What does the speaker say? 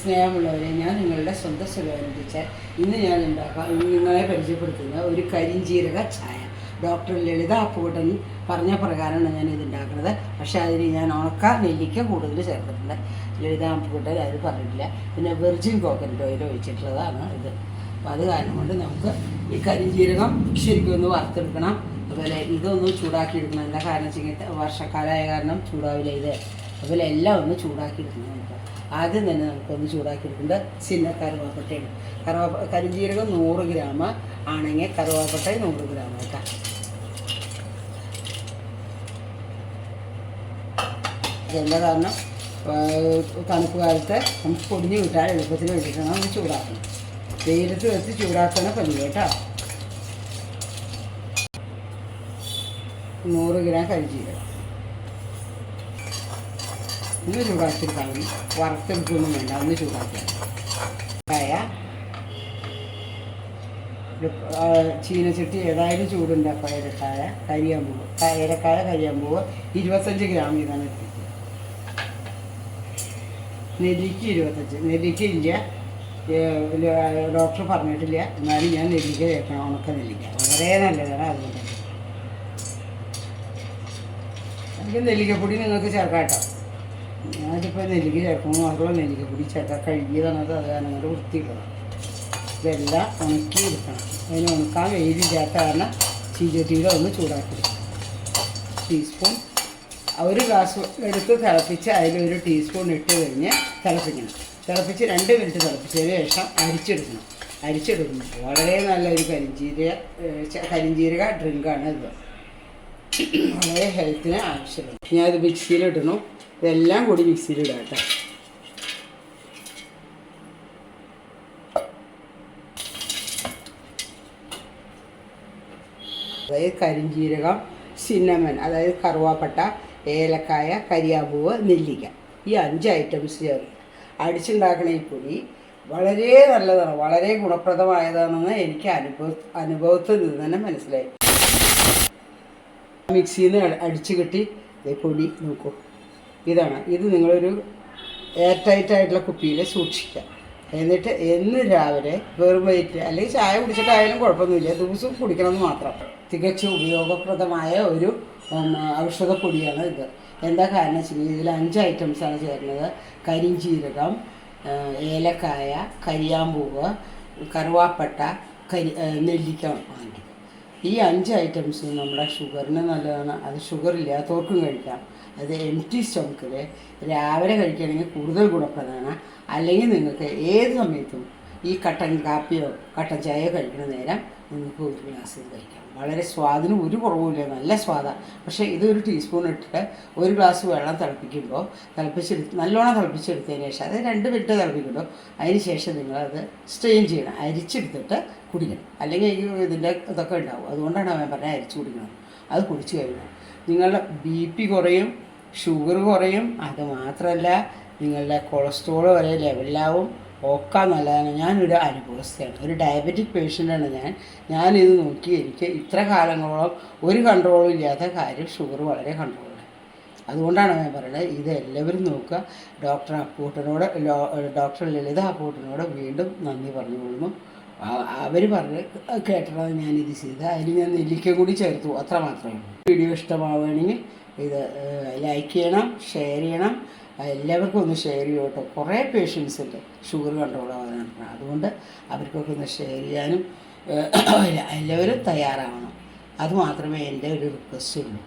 സ്നേഹമുള്ളവരെ ഞാൻ നിങ്ങളുടെ സ്വന്തം സുഖമനുസരിച്ച് ഇന്ന് ഞാൻ ഉണ്ടാക്കാം. നിങ്ങളെ പരിചയപ്പെടുത്തുന്ന ഒരു കരിഞ്ചീരക ചായ. ഡോക്ടർ ലളിത അപ്പുകൂട്ടൻ പറഞ്ഞ പ്രകാരമാണ് ഞാൻ ഇത് ഉണ്ടാക്കുന്നത്. പക്ഷേ അതിന് ഞാൻ ഉണക്ക നെല്ലിക്ക കൂടുതൽ ചേർത്തിട്ടുണ്ട്. ലളിത അപ്പുകൂട്ടൻ അത് പറഞ്ഞിട്ടില്ല. പിന്നെ വെർജിൻ കോക്കനട്ട് ഓയിൽ ഒഴിച്ചിട്ടുള്ളതാണ് ഇത്. അപ്പോൾ അത് കാരണം കൊണ്ട് നമുക്ക് ഈ കരിഞ്ചീരകം ശരിക്കും ഒന്ന് വറുത്തെടുക്കണം. അതുപോലെ ഇതൊന്നും ചൂടാക്കി എടുക്കണം എന്താ കാരണം വെച്ചാൽ വർഷക്കാലമായ കാരണം ചൂടാവില്ല ഇത്. അതുപോലെ എല്ലാം ഒന്ന് ചൂടാക്കി എടുക്കണം നമുക്ക്. ആദ്യം തന്നെ നമുക്കൊന്ന് ചൂടാക്കി എടുക്കേണ്ട ചിന്ന കറുവാപ്പട്ടയാണ്. കറുവാപ്പ കരിഞ്ജീരകം നൂറ് ഗ്രാം ആണെങ്കിൽ കറുവാപ്പട്ട നൂറ് ഗ്രാം കേട്ടോ എന്താ കാരണം? തണുപ്പ് കാലത്ത് നമുക്ക് പൊടിഞ്ഞ് കിട്ടാൻ എളുപ്പത്തിന് വേണ്ടിയിട്ടാണ് ഒന്ന് ചൂടാക്കണം. വെയിലത്ത് വെച്ച് ചൂടാക്കണ പതിവ് കേട്ടോ. നൂറ് ഗ്രാം കരിഞ്ജീരകം ഒന്ന് ചൂടാക്കിയെടുക്കാൻ മതി വറുത്തെടുക്കൊന്നും വേണ്ട ഒന്ന് ചൂടാക്കിയാൽ കായ ചീനച്ചട്ടി ഏതായാലും ചൂടുണ്ടാക്കുക ഏലക്കായ കരിയാമ്പൂവ്. ക- ഏലക്കായ കരിയാമ്പൂവ് ഇരുപത്തഞ്ച് ഗ്രാം ഇതാണ് എത്തിക്കുക നെല്ലിക്ക് ഇരുപത്തഞ്ച്. നെല്ലിക്ക ഇല്ല. ഇല്ല, ഡോക്ടർ പറഞ്ഞിട്ടില്ല. എന്നാലും ഞാൻ നെല്ലിക്ക ചേർക്കണം ഉണക്ക നെല്ലിക്ക. വളരെ നല്ലതാണ് അതുകൊണ്ട്. എനിക്ക് നെല്ലിക്കപ്പൊടി നിങ്ങൾക്ക് ചേർക്കാം കേട്ടോ. ഞാനിപ്പോൾ നെല്ലിക്ക് ചേർക്കുമ്പോൾ മാത്രമല്ല നെല്ലിക്കപ്പൊടി ചേർക്കാൻ കഴുകിയതാണ് അത് അത് കാരണം കൊണ്ട് വൃത്തിയിട്ടതാണ് ഇതെല്ലാം ഉണക്കി എടുക്കണം അതിന് ഉണക്കാൻ വെയിലില്ലാത്ത കാരണം ചീചട്ടിയിൽ ഒന്ന് ചൂടാക്കി ടീസ്പൂൺ. ഒരു ഗ്ലാസ് എടുത്ത് തിളപ്പിച്ച് അതിലൊരു ടീസ്പൂൺ ഇട്ട് കഴിഞ്ഞ് തിളപ്പിക്കണം. തിളപ്പിച്ച് രണ്ട് മിനിറ്റ് തിളപ്പിച്ചതിന് ശേഷം അരിച്ചെടുക്കണം. അരിച്ചെടുക്കുന്നു വളരെ നല്ലൊരു കരിഞ്ചീരക കരിഞ്ചീരക ഡ്രിങ്കാണ് ഇത്. വളരെ ഹെൽത്തിന് ആവശ്യമുണ്ട് ഞാനത് മിക്സിയിലിടണു ഇതെല്ലാം കൂടി മിക്സിയിലിടാം കേട്ടോ. അതായത് കരിഞ്ജീരകം സിന്നമൻ അതായത് കറുവാപ്പട്ട ഏലക്കായ കരിയാമ്പൂവ് നെല്ലിക്ക. ഈ അഞ്ച് ഐറ്റംസ് ചേർന്ന് അടിച്ചുണ്ടാക്കണ ഈ പൊടി വളരെ നല്ലതാണ് വളരെ ഗുണപ്രദമായതാണെന്ന് എനിക്ക് അനുഭവ അനുഭവത്തിൽ നിന്ന് തന്നെ മനസ്സിലായി. മിക്സിയിൽ നിന്ന് അടിച്ചു കിട്ടി പൊടി നോക്കൂ. ഇതാണ്. ഇത് നിങ്ങളൊരു എയർ ടൈറ്റ് ആയിട്ടുള്ള കുപ്പിയിൽ സൂക്ഷിക്കുക. എന്നിട്ട് എന്ന് രാവിലെ വെറും വയറ്റിൽ അല്ലെങ്കിൽ ചായ കുടിച്ചിട്ടായാലും കുഴപ്പമൊന്നുമില്ല. ദിവസവും കുടിക്കണമെന്ന് മാത്രം. തികച്ചും ഉപയോഗപ്രദമായ ഒരു ഔഷധ ഔഷധപ്പൊടിയാണ് ഇത്. എന്താ കാരണം വെച്ചാൽ ഇതിൽ അഞ്ച് ഐറ്റംസാണ് ചേർന്നത് കരിഞ്ചീരകം ഏലക്കായ കരിയാമ്പൂവ് കറുവാപ്പട്ട കരി നെല്ലിക്ക വാങ്ങിക്കും ഈ അഞ്ച് ഐറ്റംസും നമ്മുടെ ഷുഗറിന് നല്ലതാണ്. അത് ഷുഗർ ഇല്ലാത്തവർക്കും കഴിക്കാം. അത് എം ടി സ്റ്റൊമക്കിൽ രാവിലെ കഴിക്കുകയാണെങ്കിൽ കൂടുതൽ ഗുണപ്രദമാണ്. അല്ലെങ്കിൽ നിങ്ങൾക്ക് ഏത് സമയത്തും ഈ കട്ടൻ കാപ്പിയോ കട്ടൻ ചായയോ കഴിക്കുന്ന നേരം നിങ്ങൾക്ക് ഒരു ഗ്ലാസ് ഇത് കഴിക്കാം. വളരെ സ്വാദിന് ഒരു കുറവുമില്ല നല്ല സ്വാദാണ് പക്ഷേ ഇതൊരു ടീസ്പൂൺ ഇട്ടിട്ട് ഒരു ഗ്ലാസ് വെള്ളം തിളപ്പിക്കുമ്പോൾ തിളപ്പിച്ചെടുത്ത് നല്ലോണം തിളപ്പിച്ചെടുത്തതിന് ശേഷം അത് രണ്ട് മിനിറ്റ് തിളപ്പിക്കുമ്പോൾ അതിന് ശേഷം നിങ്ങളത് സ്ട്രെയിൻ ചെയ്യണം. അരിച്ചെടുത്തിട്ട് കുടിക്കണം. അല്ലെങ്കിൽ ഇതിന്റെ ഇതൊക്കെ ഉണ്ടാവും. അതുകൊണ്ടാണ് അവൻ പറഞ്ഞത് അരിച്ചു കുടിക്കണം. അത് കുടിച്ചു കഴിഞ്ഞാൽ നിങ്ങളുടെ ബി പി കുറയും ഷുഗർ കുറയും. അത് മാത്രമല്ല നിങ്ങളുടെ കൊളസ്ട്രോൾ വരെ ലെവലിലാവും ഒക്കെ നല്ലതാണ്. ഞാനൊരു അനുഭവസ്ഥയാണ്. ഒരു ഡയബറ്റിക് പേഷ്യന്റാണ് ഞാൻ. ഞാനിത് നോക്കി എനിക്ക് ഇത്ര കാലങ്ങളോളം ഒരു കൺട്രോളും ഇല്ലാത്ത കാര്യം ഷുഗർ വളരെ കൺട്രോളാണ് അതുകൊണ്ടാണ് ഞാൻ പറയുന്നത് ഇത് എല്ലാവരും നോക്കുക. ഡോക്ടർ അപ്പൂട്ടനോട് ഡോക്ടർ ലളിത അപ്പൂട്ടനോട് വീണ്ടും നന്ദി പറഞ്ഞുകൊള്ളുന്നു. അവർ പറഞ്ഞ് കേട്ടതാണ് ഞാനിത് ചെയ്തത്. അതിൽ ഞാൻ നെല്ലിക്ക കൂടി ചേർത്തു. അത്ര മാത്രമേ വീഡിയോ ഇഷ്ടമാവുകയാണെങ്കിൽ ഇത് ലൈക്ക് ചെയ്യണം ഷെയർ ചെയ്യണം. എല്ലാവർക്കും ഒന്ന് ഷെയർ ചെയ്യും കേട്ടോ കുറേ പേഷ്യൻസ് ഉണ്ട്. ഷുഗർ കൺട്രോൾ ആവാനാണ്. അതുകൊണ്ട് അവർക്കൊക്കെ ഒന്ന് ഷെയർ ചെയ്യാനും എല്ലാവരും തയ്യാറാവണം. അതുമാത്രമേ എന്റെ ഒരു റിക്വസ്റ്റ് ഉള്ളൂ.